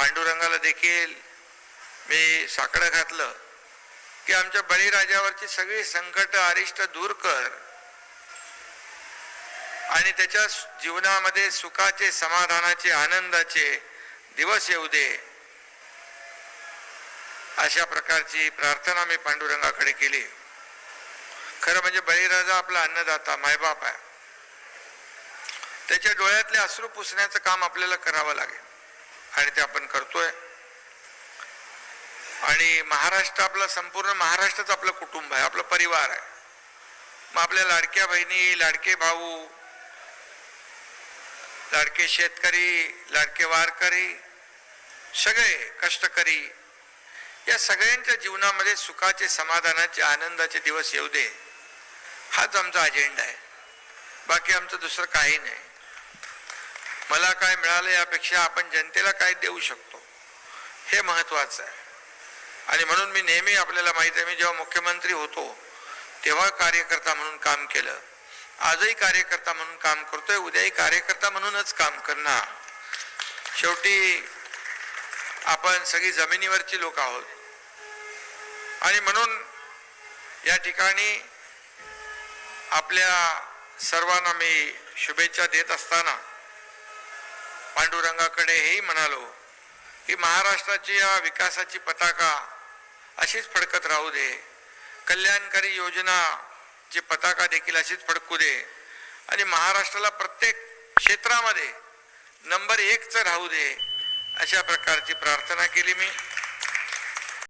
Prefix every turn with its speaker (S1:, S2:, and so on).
S1: पांडुरंगाला देखील मी साकडं घातलं की आमच्या बळीराजावरची सगळी संकट अरिष्ट दूर कर. आणि त्याच्या जीवनामध्ये सुखाचे समाधानाचे आनंदाचे दिवस येऊ दे. अशा प्रकारची प्रार्थना मी पांडुरंगाकडे केली. खरं म्हणजे बळीराजा आपला अन्नदाता मायबाप आहे. त्याच्या डोळ्यातले अश्रू पुसण्याचं काम आपल्याला करावं लागेल. आणि ते आपण करतोय. आणि महाराष्ट्र आपला संपूर्ण महाराष्ट्रच आपलं कुटुंब आहे आपला परिवार आहे. मग आपल्या लाडक्या बहिणी लाडके भाऊ लाडके शेतकरी लाडके वारकरी सगळे कष्टकरी या सगळ्यांच्या जीवनामध्ये सुखाचे समाधानाचे आनंदाचे दिवस येऊ दे. हाच आमचा अजेंडा आहे. बाकी आमचं दुसरं काही नाही. मला काय मिळालं यापेक्षा आपण जनतेला काय देऊ शकतो? हे महत्त्वाचं आहे. आणि म्हणून मी नेहमी आपल्याला माहीत आहे मी जेव्हा मुख्यमंत्री होतो तेव्हा कार्यकर्ता म्हणून काम केलं. आजही कार्यकर्ता म्हणून काम करतोय उद्याही कार्यकर्ता म्हणूनच काम करणार. शेवटी आपण सगळी जमिनीवरची लोक आहोत. आणि म्हणून या ठिकाणी आपल्या सर्वांना मी शुभेच्छा देत असताना पांडुरंगाकडे हेही म्हणालो की महाराष्ट्राची या विकासाची पताका अशीच फडकत राहू दे. कल्याणकारी योजनाची पताका देखील अशीच फडकू दे. आणि महाराष्ट्राला प्रत्येक क्षेत्रामध्ये नंबर एकचं राहू दे. अशा प्रकारची प्रार्थना केली मी.